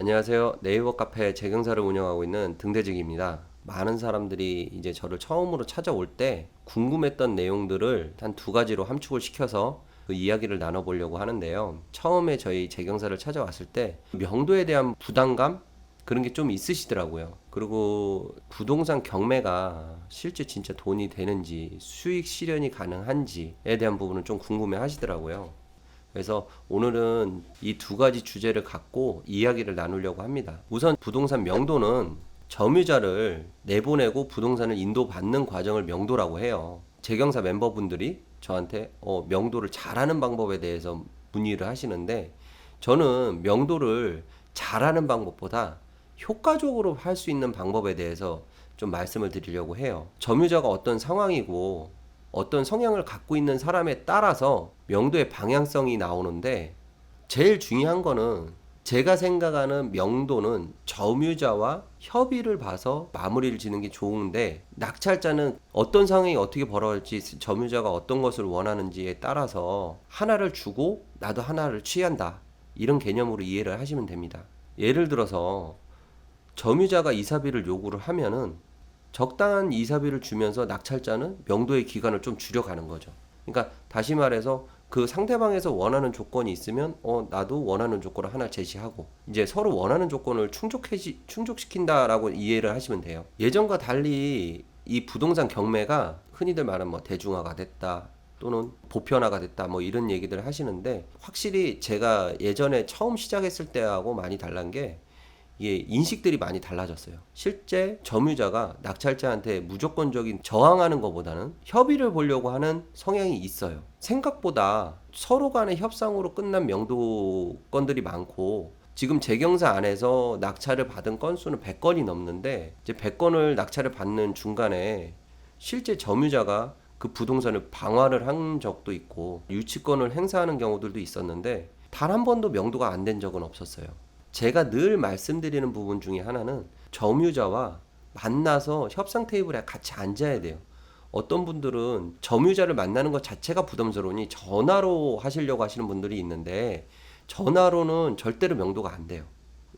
안녕하세요. 네이버 카페 재경사를 운영하고 있는 등대직입니다. 많은 사람들이 이제 저를 처음으로 찾아올 때 궁금했던 내용들을 한 두 가지로 함축을 시켜서 그 이야기를 나눠보려고 하는데요. 처음에 저희 재경사를 찾아왔을 때 명도에 대한 부담감 그런 게 좀 있으시더라고요. 그리고 부동산 경매가 실제 진짜 돈이 되는지 수익 실현이 가능한지에 대한 부분을 좀 궁금해 하시더라고요. 그래서 오늘은 이 두 가지 주제를 갖고 이야기를 나누려고 합니다. 우선 부동산 명도는 점유자를 내보내고 부동산을 인도받는 과정을 명도라고 해요. 재경사 멤버분들이 저한테 어, 명도를 잘하는 방법에 대해서 문의를 하시는데 저는 명도를 잘하는 방법보다 효과적으로 할 수 있는 방법에 대해서 좀 말씀을 드리려고 해요. 점유자가 어떤 상황이고 어떤 성향을 갖고 있는 사람에 따라서 명도의 방향성이 나오는데 제일 중요한 거는 제가 생각하는 명도는 점유자와 협의를 봐서 마무리를 지는 게 좋은데 낙찰자는 어떤 상황이 어떻게 벌어질지 점유자가 어떤 것을 원하는지에 따라서 하나를 주고 나도 하나를 취한다 이런 개념으로 이해를 하시면 됩니다. 예를 들어서 점유자가 이사비를 요구를 하면은 적당한 이사비를 주면서 낙찰자는 명도의 기간을 좀 줄여가는 거죠. 그러니까 다시 말해서 그 상대방에서 원하는 조건이 있으면 어 나도 원하는 조건을 하나 제시하고 이제 서로 원하는 조건을 충족해 충족시킨다라고 이해를 하시면 돼요. 예전과 달리 이 부동산 경매가 흔히들 말하는 뭐 대중화가 됐다 또는 보편화가 됐다 뭐 이런 얘기들 하시는데 확실히 제가 예전에 처음 시작했을 때하고 많이 달란 게 이게 인식들이 많이 달라졌어요. 실제 점유자가 낙찰자한테 무조건적인 저항하는 것보다는 협의를 보려고 하는 성향이 있어요. 생각보다 서로 간의 협상으로 끝난 명도건들이 많고 지금 재경사 안에서 낙찰을 받은 건수는 100건이 넘는데 이제 100건을 낙찰을 받는 중간에 실제 점유자가 그 부동산을 방화를 한 적도 있고 유치권을 행사하는 경우들도 있었는데 단 한 번도 명도가 안 된 적은 없었어요. 제가 늘 말씀드리는 부분 중에 하나는 점유자와 만나서 협상 테이블에 같이 앉아야 돼요. 어떤 분들은 점유자를 만나는 것 자체가 부담스러우니 전화로 하시려고 하시는 분들이 있는데 전화로는 절대로 명도가 안 돼요.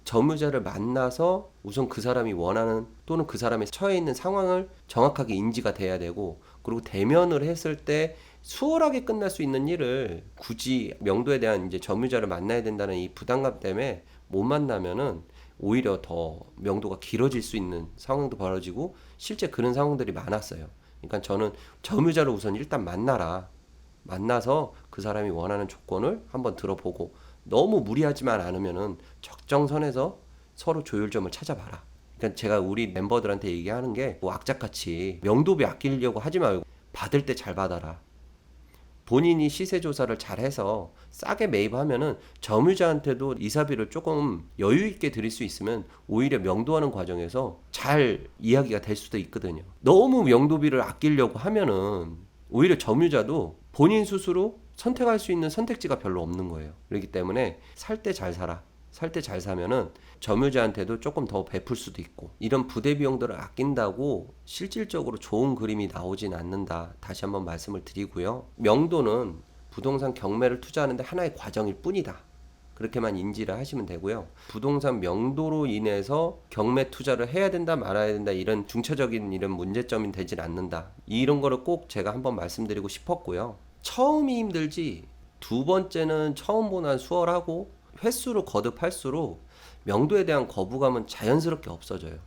점유자를 만나서 우선 그 사람이 원하는 또는 그 사람이 처해 있는 상황을 정확하게 인지가 돼야 되고 그리고 대면을 했을 때 수월하게 끝날 수 있는 일을 굳이 명도에 대한 이제 점유자를 만나야 된다는 이 부담감 때문에 못 만나면은 오히려 더 명도가 길어질 수 있는 상황도 벌어지고 실제 그런 상황들이 많았어요. 그러니까 저는 점유자를 우선 일단 만나라. 만나서 그 사람이 원하는 조건을 한번 들어보고 너무 무리하지만 않으면은 적정선에서 서로 조율점을 찾아봐라. 그러니까 제가 우리 멤버들한테 얘기하는 게 뭐 악착같이 명도비 아끼려고 하지 말고 받을 때 잘 받아라. 본인이 시세 조사를 잘 해서 싸게 매입하면은 점유자한테도 이사비를 조금 여유 있게 드릴 수 있으면 오히려 명도하는 과정에서 잘 이야기가 될 수도 있거든요. 너무 명도비를 아끼려고 하면은 오히려 점유자도 본인 스스로 선택할 수 있는 선택지가 별로 없는 거예요. 그렇기 때문에 살 때 잘 살아. 살 때 잘 사면은 점유자한테도 조금 더 베풀 수도 있고 이런 부대 비용들을 아낀다고 실질적으로 좋은 그림이 나오진 않는다. 다시 한번 말씀을 드리고요. 명도는 부동산 경매를 투자하는데 하나의 과정일 뿐이다. 그렇게만 인지를 하시면 되고요. 부동산 명도로 인해서 경매 투자를 해야 된다 말아야 된다 이런 중차적인 이런 문제점이 되질 않는다. 이런 거를 꼭 제가 한번 말씀드리고 싶었고요. 처음이 힘들지 두 번째는 처음보다 수월하고 횟수로 거듭할수록 명도에 대한 거부감은 자연스럽게 없어져요.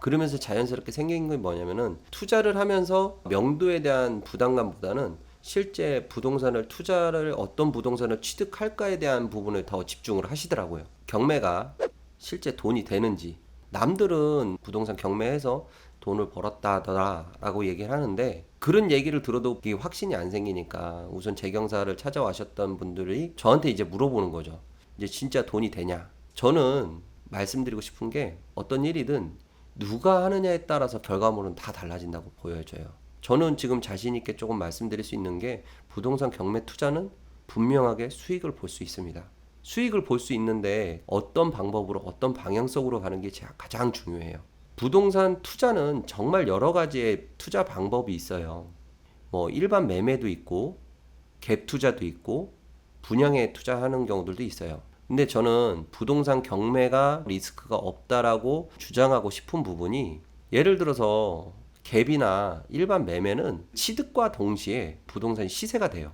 그러면서 자연스럽게 생긴 게 뭐냐면은 투자를 하면서 명도에 대한 부담감보다는 실제 부동산을 투자를 어떤 부동산을 취득할까에 대한 부분을 더 집중을 하시더라고요. 경매가 실제 돈이 되는지 남들은 부동산 경매해서 돈을 벌었다더라라고 얘기를 하는데 그런 얘기를 들어도 확신이 안 생기니까 우선 재경사를 찾아와셨던 분들이 저한테 이제 물어보는 거죠. 이제 진짜 돈이 되냐? 저는 말씀드리고 싶은 게 어떤 일이든 누가 하느냐에 따라서 결과물은 다 달라진다고 보여져요. 저는 지금 자신 있게 조금 말씀드릴 수 있는 게 부동산 경매 투자는 분명하게 수익을 볼 수 있습니다. 수익을 볼 수 있는데 어떤 방법으로 어떤 방향성으로 가는 게 가장 중요해요. 부동산 투자는 정말 여러 가지의 투자 방법이 있어요. 뭐 일반 매매도 있고 갭 투자도 있고 분양에 투자하는 경우들도 있어요. 근데 저는 부동산 경매가 리스크가 없다라고 주장하고 싶은 부분이 예를 들어서 갭이나 일반 매매는 취득과 동시에 부동산 시세가 돼요.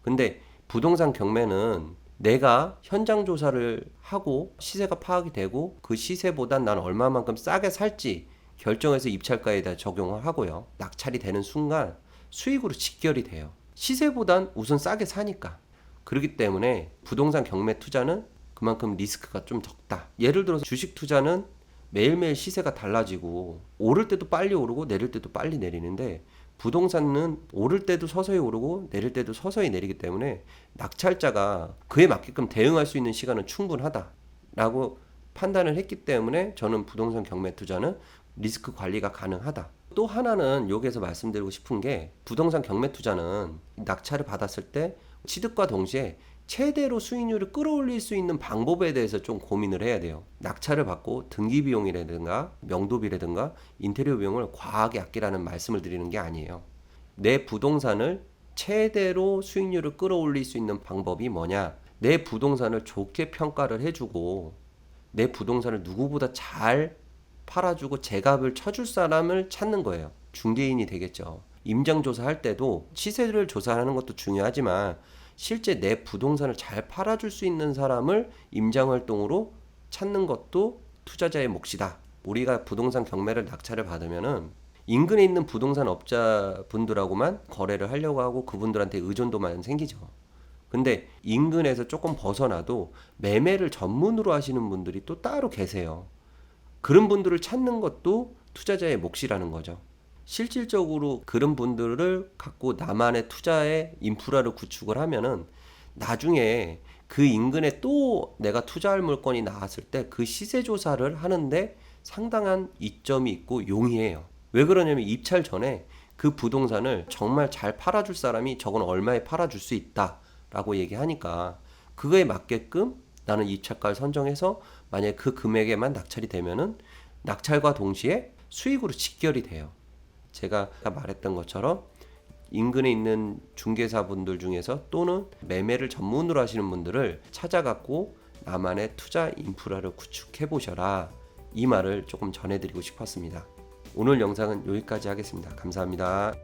근데 부동산 경매는 내가 현장 조사를 하고 시세가 파악이 되고 그 시세보단 난 얼마만큼 싸게 살지 결정해서 입찰가에다 적용을 하고요. 낙찰이 되는 순간 수익으로 직결이 돼요. 시세보단 우선 싸게 사니까. 그렇기 때문에 부동산 경매 투자는 그만큼 리스크가 좀 적다. 예를 들어서 주식 투자는 매일매일 시세가 달라지고 오를 때도 빨리 오르고 내릴 때도 빨리 내리는데 부동산은 오를 때도 서서히 오르고 내릴 때도 서서히 내리기 때문에 낙찰자가 그에 맞게끔 대응할 수 있는 시간은 충분하다라고 판단을 했기 때문에 저는 부동산 경매 투자는 리스크 관리가 가능하다. 또 하나는 여기에서 말씀드리고 싶은 게 부동산 경매 투자는 낙찰을 받았을 때 취득과 동시에 최대로 수익률을 끌어올릴 수 있는 방법에 대해서 좀 고민을 해야 돼요. 낙찰을 받고 등기 비용이라든가 명도비라든가 인테리어 비용을 과하게 아끼라는 말씀을 드리는 게 아니에요. 내 부동산을 최대로 수익률을 끌어올릴 수 있는 방법이 뭐냐? 내 부동산을 좋게 평가를 해주고 내 부동산을 누구보다 잘 팔아주고 제값을 쳐줄 사람을 찾는 거예요. 중개인이 되겠죠. 임장 조사 할 때도 시세를 조사하는 것도 중요하지만 실제 내 부동산을 잘 팔아줄 수 있는 사람을 임장 활동으로 찾는 것도 투자자의 몫이다. 우리가 부동산 경매를 낙찰을 받으면은 인근에 있는 부동산 업자분들하고만 거래를 하려고 하고 그분들한테 의존도만 생기죠. 근데 인근에서 조금 벗어나도 매매를 전문으로 하시는 분들이 또 따로 계세요. 그런 분들을 찾는 것도 투자자의 몫이라는 거죠. 실질적으로 그런 분들을 갖고 나만의 투자의 인프라를 구축을 하면은 나중에 그 인근에 또 내가 투자할 물건이 나왔을 때 그 시세 조사를 하는데 상당한 이점이 있고 용이해요. 왜 그러냐면 입찰 전에 그 부동산을 정말 잘 팔아줄 사람이 저건 얼마에 팔아줄 수 있다 라고 얘기하니까 그거에 맞게끔 나는 입찰가를 선정해서 만약에 그 금액에만 낙찰이 되면은 낙찰과 동시에 수익으로 직결이 돼요. 제가 말했던 것처럼 인근에 있는 중개사분들 중에서 또는 매매를 전문으로 하시는 분들을 찾아갖고 나만의 투자 인프라를 구축해 보셔라. 이 말을 조금 전해드리고 싶었습니다. 오늘 영상은 여기까지 하겠습니다. 감사합니다.